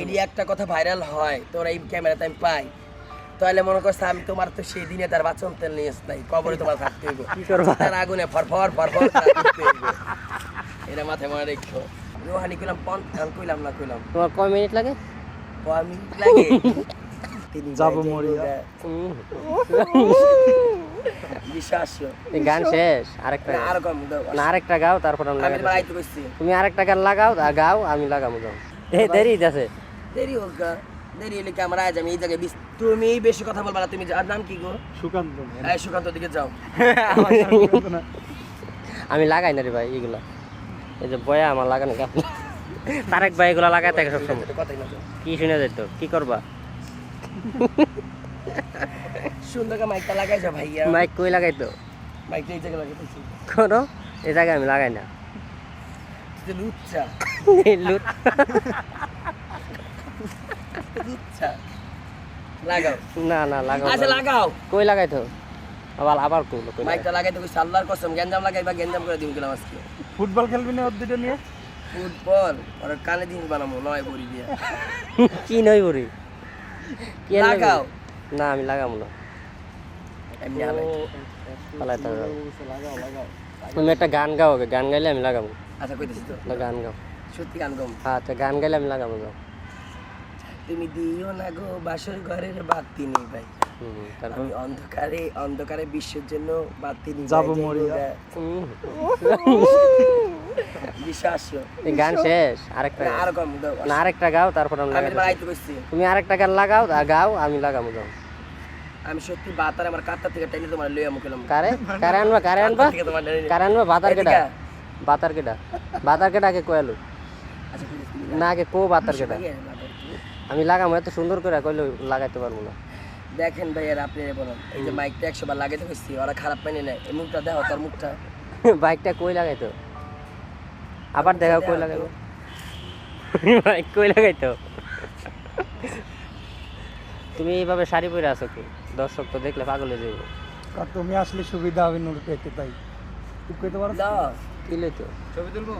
এই একটা কথা ভাইরাল হয় তোর এই ক্যামেরাতে আমি পাই। তাহলে মনে করছে আমি তোমার তো সেই দিনে তার বাচন তেল নিয়ে নাই কবরে তোমার থাকতে হইব। তার আগুনে ফরফর ফরফর। এটা মাথায় মনে রেখো। রোহানি কইলাম পন আমি কইলাম না কইলাম। তোমার কয় মিনিট লাগে? ও আমি লাগে? তিনি যাব মরিয়া। বিশ্বাস গান শেষ আরেকটা গাও। আর কম না আরেকটা গাও তারপর আমি লাগাই তুমি আরেকটা গান লাগাও আর গাও আমি লাগাবো যাও। এই দেরি আছে দেরি হোক দেরি হলে ক্যামেরা আজ আমি এই জায়গায় তুমি বেশি কথা বলবা না তুমি আর নাম কি গো? সুকান্ত এই সুকান্ত দিকে যাও। আমি লাগাই না রে ভাই এগুলা। এই যে বয়া আমার লাগানো গান তারেক ভাই এগুলা লাগাই থাকে সবসময়। কি শুনে যেত কি করবা? সুন্দর মাইকটা লাগাইছো ভাইয়া। মাইক কই লাগাই তো মাইকটা এই জায়গায় লাগাইতেছি কোনো? এই জায়গায় আমি লাগাই না। তুই লুচ্চা লুচ্চা লাগাও না না লাগাও আচ্ছা লাগাও কই লাগাই তো আবার আবার কই কই লাগাই? মাইকটা লাগাইতে কইছি আল্লাহর কসম গেঞ্জাম লাগাইবা গেঞ্জাম করে দিম গেলাম আজকে ফুটবল খেলবি না ওর দুটো নিয়ে ফুটবল আর কানে দিন বানাবো নয় বড়ি দিয়ে কি নই বড়ি কি লাগাও না আমি লাগাবো না এমনি পালাই তো তুমি একটা গান গাও গান গাইলে আমি লাগাবো আচ্ছা কইতেছি তো। না গান গাও। সত্যি গান হ্যাঁ আচ্ছা গান গাইলে আমি লাগাবো যাও তুমি দিও না গো বাসর ঘরের বাতি নেই ভাই। আমি অন্ধকারে অন্ধকারে বিশ্বের জন্য বাতি নিই যাব মরিয়া। বিশ্বাস এই গান শেষ আরেকটা আর কম দাও না আরেকটা গাও তারপর আমি তুমি আরেকটা গান লাগাও আর গাও আমি লাগাবো যাও আমি সত্যি বাতার আমার কাত্তা থেকে টাইনে তোমার লইয়া মুখলাম কারে? কারে আনবা কারে আনবা? কারে আনবা? বাতার কেটা। বাতার কেটা বাতার কেটা কে কয়ালু আচ্ছা না কে কো বাতার কেটা আগে আমি লাগাবো এত সুন্দর করে কইলে লাগাইতে পারব না। দেখেন ভাই আর আপনি বলেন এই যে মাইকটা একশো বার লাগাইতে কইছি ওরা খারাপ পাইনি না এই মুখটা দেখো তার মুখটা। বাইকটা কই লাগাইতো? আবার দেখাও কই লাগাইবো? বাইক কই লাগাইতো? তুমি এইভাবে শাড়ি পরে আছো কি? দর্শক তো দেখলে পাগল হয়ে আর তুমি আসলে সুবিধা হবে নুর পেতে তাই। তুই কইতে পারো? কি লইতো ছবি তুলবো?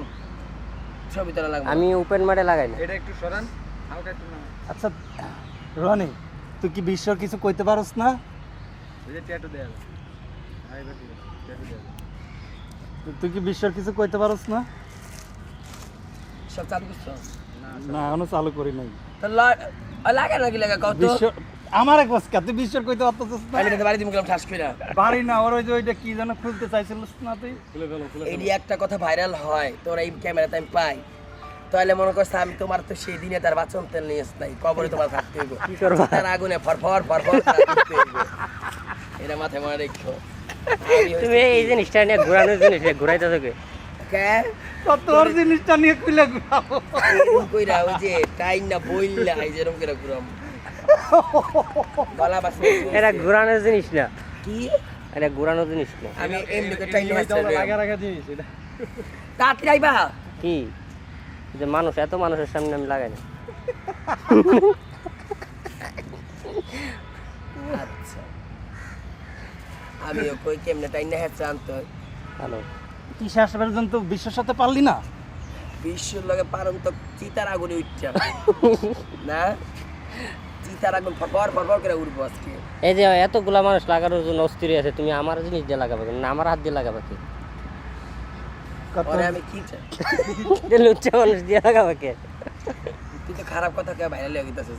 ছবি তোলা লাগবে। আমি ওপেন মারে লাগাই না। এটা একটু সরান হালকা একটু আচ্ছা রনি তুই কি বিশ্বর কিছু কইতে পারোস না? তুই কি বিশ্বর কিছু কইতে পারোস না? সব চালু করছ? না এখনও চালু করি নাই। তো লা- লাগে নাকি লাগা? কত? বিশ্ব আমার এক বসকা তুই বিশ্বর কইতে পারতেছিস না? আমি বাড়ি দিম গেলাম ঠাস কইরা। পারি না ওর ওই যে ওইটা কি যেন খুলতে চাইছিলিস না তুই? এই একটা কথা ভাইরাল হয় তোর এই ক্যামেরাতে আমি পাই। তাহলে মনে করছে আমি তোমার তো সেই দিনে তার বাচন তেল নিয়ে নাই কবরে তোমার থাকতে হইব। কি করবা? তার আগুনে ফরফর ফরফর করতে হইব। এটা মাথায় মনে রেখো। তুমি এই জিনিসটা নিয়ে ঘোরানোর জিনিস ঘুরাইতে থাকে কে? তো তোর জিনিসটা নিয়ে খুলে ঘুরাবো। কইরা ওই যে টাইম না বইলা এই যেরকম করে ঘুরাম গলা বাস এটা ঘোরানোর জিনিস না। কি? এটা ঘোরানোর জিনিস না। আমি এমনি করে টাইম লাগা রাখা জিনিস এটা। তাড়াতাড়ি আইবা। কি? যে মানুষ এত মানুষের সামনে আমি লাগাই না। আচ্ছা। আমিও কই কেমনে টাইম না হ্যাঁ। আনতে হ্যালো কি শেষ পর্যন্ত বিশ্বের সাথে পারলি না? বিশ্বের লগে পারন তো চিতার আগুনে উঠছে। না? চিতার আগুন ফরফর ফরফর করে উঠবো আজকে। এই যে এতগুলা মানুষ লাগানোর জন্য অস্থির আছে তুমি আমার জিনিস দিয়ে লাগাবে না আমার হাত দিয়ে লাগাবে কি? আমি কি লুচ্চা মানুষ দিয়ে লাগাবে কে? তুই তো খারাপ কথা কে ভাইরাল হয়ে গেছিস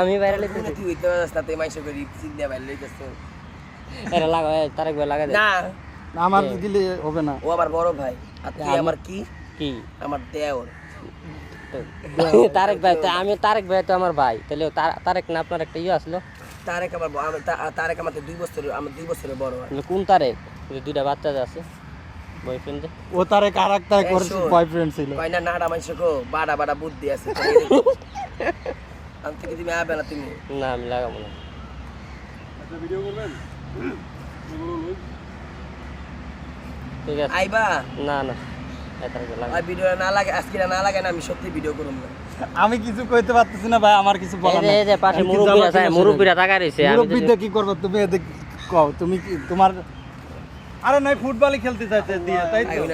আমি বাইরে তুই তুই হইতে পারছিস না তুই মাইসে করে রিপসিক দিয়ে ভাইরাল হয়ে গেছিস এটা লাগা তারেক ভাই লাগা দে না। আমার দিলে হবে না। ও আমার বড় ভাই। আর তুই আমার কি? কি? আমার দেওর। তারেক ভাই আমি তারেক ভাই তো আমার ভাই। তাহলে তার- তারেক না আপনার একটা ইয়ে আসলো? তারেক আমার তারেক আমাদের দুই বছরের আমার দুই বছরের বড় কোন তারেক? দুইটা বাচ্চা আছে বয়ফ্রেন্ড ও তার আর একটা এই বয়ফ্রেন্ড ছিল। কয় না নাড়া মাইসে কো বাড়া বাড়া বুদ্ধি আছে। আমি থেকে তুমি আবে না তুমি। না আমি লাগাবো না। ঠিক আছে। আইবা? না না। এই তারেক ভাই লাগা আর ভিডিও না লাগে আজকে না লাগে না আমি সত্যি ভিডিও করুম না। আমি কিছু কইতে পারতেছি না ভাই আমার কিছু এই বলার এই যে পাশে আমি কি মুরব্বীরা জবাব আছে দিলে মুরব্বীরা রইছে আমি কি করবে তুমি এদিক কও তুমি কি তোমার আরে নয় ফুটবলই খেলতে চাইতে দিয়ে তাই তো? আইও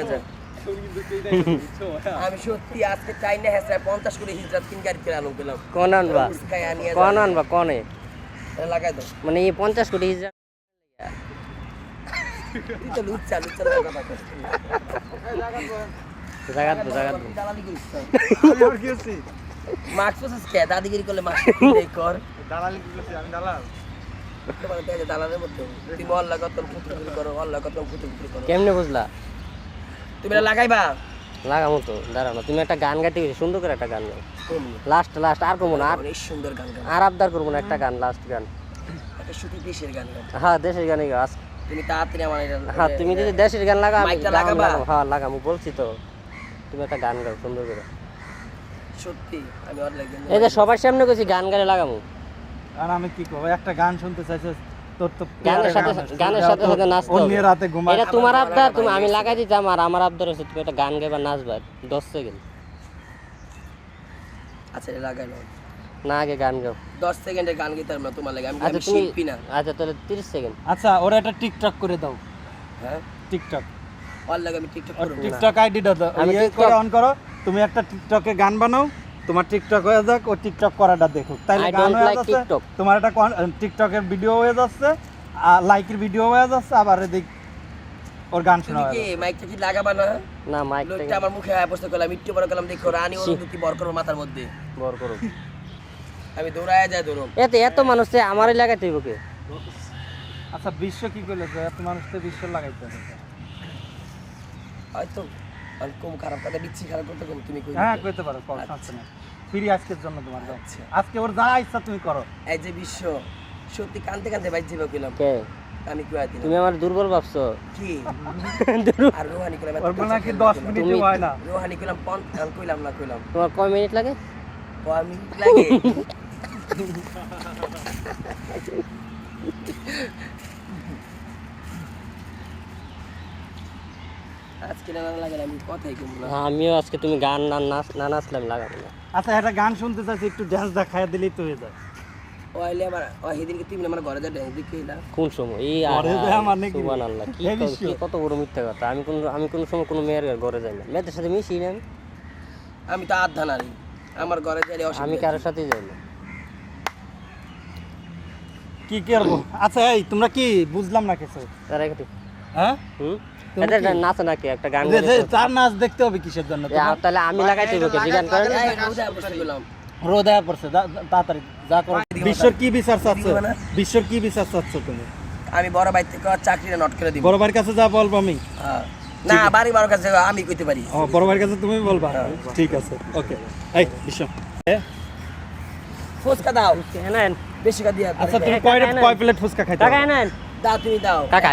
আমি সত্যি আজকে চাই না হ্যাঁ পঞ্চাশ করে হিজরাত তিন গাড়ি করে আলু পেলাম। কোন লাগাই দাও। মানে এই পঞ্চাশ কোটি দাদিগিরি করলে কর। দালালি করছি? আমি দালাল? কেমনে বুঝলা? তুমি লাগাইবা? লাগামো তো দাঁড়ানো তুমি একটা গান গাইতে গেছি সুন্দর করে একটা গান গাও। লাস্ট লাস্ট আর করব না সুন্দর গান আর আবদার করব না একটা গান লাস্ট গান। একটা শুধু দেশের গান হ্যাঁ দেশের গানই গাও আজ- তুমি তাড়াতাড়ি আমার এটা হ্যাঁ তুমি যদি দেশের গান লাগা আমি মাইকটা লাগাবা? হ্যাঁ লাগামো বলছি তো। তুমি একটা গান গাও সুন্দর করে। সত্যি আমি লাগে এই যে সবার সামনে গেছি গান গানে লাগামো আর আমি কি করব? একটা গান শুনতে চাইছো তোর তো গানের সাথে গান। গানের সাথে সাথে নাচতে অন্য রাতে ঘুমায়। এটা তোমার আবদার তুমি আমি লাগাই দিতাম আর আমার আবদার হচ্ছে তুমি একটা গান গাইবা নাচবা দশ সেকেন্ড। আচ্ছা লাগাই নাও। না আগে গান গাও। দশ সেকেন্ডের গান গেতে না তোমার লাগে। আমি আচ্ছা তুমি শিল্পী না। আচ্ছা তাহলে তিরিশ সেকেন্ড। আচ্ছা ওরা একটা টিকটক করে দাও। হ্যাঁ? টিকটক। ওর লাগে আমি টিকটক করব না। টিকটক আইডিটা দাও আমি ইয়ে করে অন করো। তুমি একটা টিকটকে গান বানাও তোমার টিকটক হয়ে যাক ও টিকটক করাটা দেখো তাইলে গান হয়ে যাচ্ছে তোমার একটা টিকটকের ভিডিও হয়ে যাচ্ছে আর লাইকের ভিডিও হয়ে যাচ্ছে আবার এদিক ওর গান শোনা কি মাইকটা কি লাগাবা না না মাইক লোকটা আমার মুখে আয় বসতে করলাম একটু বড় করলাম দেখো রানী। অনুভূতি বর করব মাথার মধ্যে। বর করো। আমি দৌড়ায় যাই দৌড়ম। এত এত মানুষ যে আমারই লাগাইতে হইব কে? আচ্ছা বিশ্ব কি করলে যে এত মানুষ তো বিশ্ব লাগাইতে হয়তো আমি কম খারাপ কথা বিচ্ছি খারাপ করতে কম তুমি কই হ্যাঁ পারো সমস্যা নেই। ফ্রি আজকের জন্য তোমার। আচ্ছা। আজকে ওর যা ইচ্ছা তুমি করো। এই যে বিশ্ব সত্যি কানতে কানতে বাইর যাবে কইলাম। কে? আমি কুয়া দিলাম। তুমি আমার দুর্বল ভাবছ। কি? দুর্বল। আর রোহানি কইলাম ওর মনে কি দশ মিনিট হয় না? রোহানি কইলাম পন আমি কইলাম না কইলাম। তোমার কয় মিনিট লাগে? কয় মিনিট লাগে? আমিও আজকে তুমি গান না নাচ না নাচলে আমি লাগাবো না। আচ্ছা একটা গান শুনতে চাইছি একটু ড্যান্স দেখায় দিলেই তো হয়ে যায়। আমার ও সেদিনকে তুমি আমার ঘরে যা ড্যান্স দেখে এলা। কোন সময়? এই? সুবহানাল্লাহ কি? কি কত বড় মিথ্যা কথা। আমি কোন আমি কোন সময় কোনো মেয়ের ঘরে যাই না। মেয়েদের সাথে মিশি না আমি। তো আধা নারী। আমার ঘরে যাইলে আমি কারোর সাথেই যাই না। কি করব আচ্ছা এই তোমরা কি বুঝলাম না কিছু? হ্যাঁ? হুম? এটা কি? নাকি? একটা গান তার নাচ দেখতে হবে কিসের জন্য? তাহলে আমি লাগাইতে হবে কি গান করেন রোদ হয়ে পড়ছে তাড়াতাড়ি যা করো। বিশ্বর কি বিচার চাচ্ছ? বিশ্বর কি বিচার চাচ্ছ তুমি? আমি বড় ভাই থেকে চাকরিটা নট করে দিব। বড় ভাইয়ের কাছে যা বলব আমি। হ্যাঁ। না বাড়ি বারো কাছে আমি কইতে পারি। ও বড় ভাইয়ের কাছে তুমি বলবা? ঠিক আছে ওকে। এই বিশ্ব। এ, ফুচকা দাও। নেন। বেশি কা দিয়া আচ্ছা তুমি টাকা কয় প্লেট ফুচকা খাইতে টাকা? নেন দাও তুমি দাও। কাকা